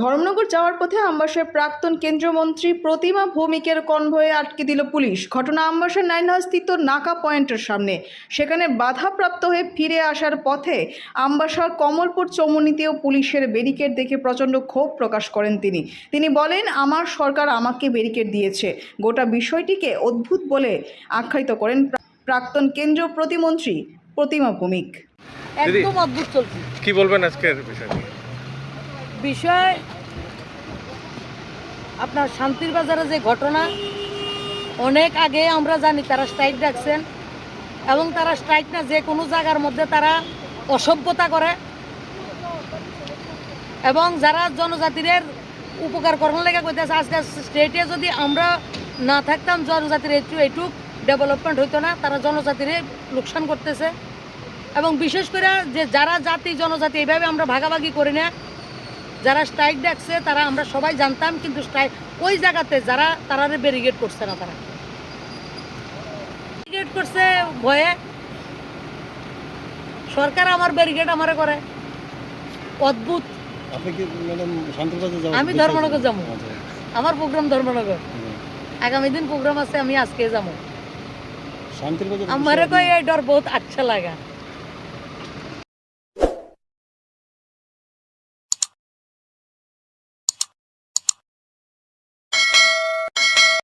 ধর্মনগর যাওয়ার পথে আমবাসার প্রাক্তন কেন্দ্রীয় মন্ত্রী প্রতিমা ভৌমিকের কনভয়ে আটকে দিল পুলিশ। ঘটনা আমবাসার নাইনহাস্থিত নাকা পয়েন্টের সামনে। সেখানে বাধাপ্রাপ্ত হয়ে ফিরে আসার পথে আমবাসার কমলপুর চৌমুনিতেও পুলিশের ব্যারিকেড দেখে প্রচণ্ড ক্ষোভ প্রকাশ করেন তিনি। তিনি বলেন আমার সরকার আমাকে ব্যারিকেড দিয়েছে। গোটা বিষয়টিকে অদ্ভুত বলে আখ্যায়িত করেন প্রাক্তন কেন্দ্রীয় প্রতিমন্ত্রী প্রতিমা ভৌমিক। একদম অদ্ভুত চলছে। কি বলবেন আজকের বিষয় নিয়ে? বিষয়, আপনার শান্তির বাজারে যে ঘটনা, অনেক আগে আমরা জানি তারা স্ট্রাইক ডাকছেন এবং তারা স্ট্রাইক না যে কোনো জায়গার মধ্যে তারা অসভ্যতা করে এবং যারা জনজাতিদের উপকার করার লেগে কইতেছে, আজকে স্টেটে যদি আমরা না থাকতাম, জনজাতির একটু এইটুক ডেভেলপমেন্ট হইতো না, তারা জনজাতির লোকসান করতেছে এবং বিশেষ করে যে যারা জাতি, জনজাতি, এইভাবে আমরা ভাগাভাগি করি না যারা স্ট্রাইক ডাকছে তারা আমরা সবাই জানতাম কিন্তু স্ট্রাইক ওই জায়গাতে যারা তারা ব্যারিগেড করছে না তারা। ব্যারিগেড করছে ভয়ে। সরকার আমার ব্যারিগেড আমারে করে। অদ্ভুত। আমি ধর্মনগর যাব। আমার প্রোগ্রাম ধর্মনগর। আগামী দিন প্রোগ্রাম আছে আমি আজকে যাব। আমারে কই এই ডর বহুত আচ্ছা লাগা।